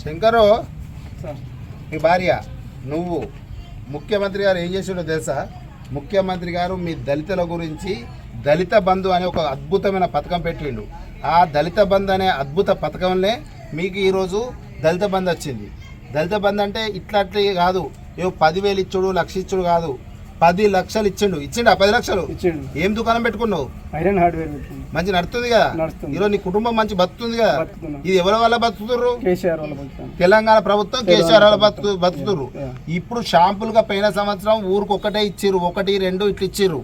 శంకరు మీ భార్య నువ్వు ముఖ్యమంత్రి గారు ఏం చేసిండో తెలుసా? ముఖ్యమంత్రి గారు మీ దళితుల గురించి దళిత బంధు అనే ఒక అద్భుతమైన పథకం పెట్టిండు. ఆ దళిత బంధు అనే అద్భుత పథకంలో మీకు ఈరోజు దళిత బంధు వచ్చింది. దళిత బంధు అంటే ఇట్లా అట్లా కాదు. ఏవో పదివేలు ఇచ్చుడు లక్ష ఇచ్చుడు కాదు. పది లక్షలు ఇచ్చిండు. ఇచ్చిండు? పది లక్షలు? ఇచ్చిండు. ఏం దుకాణం పెట్టుకున్నావు? ఐరన్ హార్డ్వేర్ మంచి నడుస్తుంది కదా. ఈరోజు నీ కుటుంబం మంచి బతుకుతుంది కదా. ఇది ఎవరి వల్ల బతుకుతుర్రు? తెలంగాణ ప్రభుత్వం కేసీఆర్ వాళ్ళ బతుకు బతుకుతుర్రు. ఇప్పుడు షాంపులుగా పోయిన సంవత్సరం ఊరికి ఒకటే ఇచ్చిర్రు. ఒకటి రెండు ఇట్లా ఇచ్చిర్రు.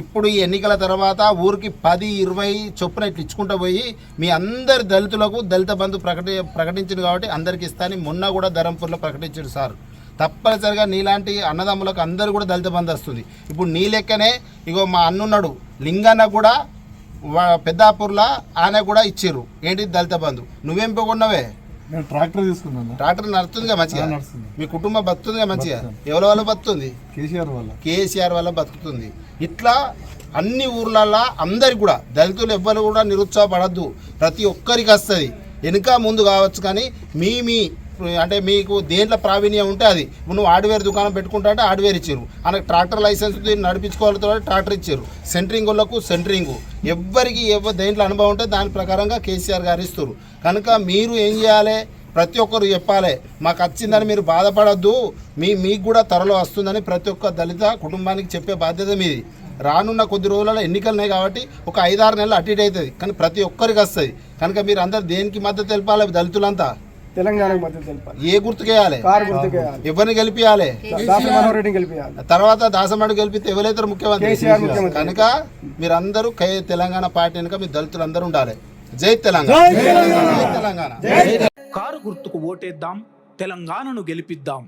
ఇప్పుడు ఈ ఎన్నికల తర్వాత ఊరికి పది ఇరవై చొప్పున ఇట్లా ఇచ్చుకుంటూ పోయి మీ అందరి దళితులకు దళిత బంధు ప్రకటి ప్రకటించింది కాబట్టి అందరికి ఇస్తాని మొన్న కూడా ధరంపూర్లో ప్రకటించారు సార్. తప్పనిసరిగా నీలాంటి అన్నదమ్ములకు అందరు కూడా దళిత బంధు వస్తుంది. ఇప్పుడు నీ లెక్కనే ఇగో మా అన్నున్నాడు లింగన్న కూడా పెద్దాపూర్లో ఆయన కూడా ఇచ్చిర్రు. ఏంటి దళిత బంధు? నువ్వేం పోగొన్నావే? నేను ట్రాక్టర్ తీసుకున్నాను. ట్రాక్టర్ నడుతుందిగా మంచిగా? నడుస్తుంది. మీ కుటుంబం బతుకుతుందిగా మంచిగా? ఎవరి వల్ల బతుకుతుంది? కేసీఆర్ వల్ల. కేసీఆర్ వల్ల బతుకుతుంది. ఇట్లా అన్ని ఊర్లల్లో అందరికి కూడా దళితులు ఎవ్వరు కూడా నిరుత్సాహపడద్దు. ప్రతి ఒక్కరికి వస్తుంది. వెనుక ముందు కావచ్చు కానీ మీ మీ అంటే మీకు దేంట్లో ప్రావీణ్యం ఉంటే అది. నువ్వు హార్డ్వేర్ దుకాణం పెట్టుకుంటా అంటే హార్డ్వేర్ ఇచ్చారు. ఆయనకు ట్రాక్టర్ లైసెన్స్ నడిపించుకోవాలతో ట్రాక్టర్ ఇచ్చారు. సెంటరింగ్ వాళ్ళకు సెంటరింగ్. ఎవ్వరికి ఎవరు దేంట్లో అనుభవం ఉంటే దాని ప్రకారంగా కేసీఆర్ గారు ఇస్తారు. కనుక మీరు ఏం చేయాలి? ప్రతి ఒక్కరు చెప్పాలి. మాకు వచ్చిందని మీరు బాధపడద్దు. మీ మీకు కూడా త్వరలో వస్తుందని ప్రతి ఒక్క దళిత కుటుంబానికి చెప్పే బాధ్యత మీది. రానున్న కొద్ది రోజులలో ఎన్నికలున్నాయి కాబట్టి ఒక ఐదారు నెలలు అటు ఇటు అవుతుంది. కానీ ప్రతి ఒక్కరికి వస్తుంది. కనుక మీరు అందరు దేనికి మద్దతు తెలిపాలి దళితులంతా? తెలంగాణకు మద్దతు తెలిపాలి. ఏ గుర్తుకేయాలి? కారు గుర్తుకేయాలి. ఎవరిని గెలిపియాలి? మనోహర్ రెడ్డిని గెలిపియాలి. తర్వాత దాసమడు గెలిపితే ఎవరైతారు ముఖ్యమంత్రి? కేసీఆర్ ముఖ్యమంత్రి. కనుక మీరందరూ కై తెలంగాణ పార్టీ వెనుక మీ దళితులు అందరూ ఉండాలి. జై తెలంగాణ. జై తెలంగాణ. కారు గుర్తుకు ఓటేద్దాం తెలంగాణను గెలిపిద్దాం.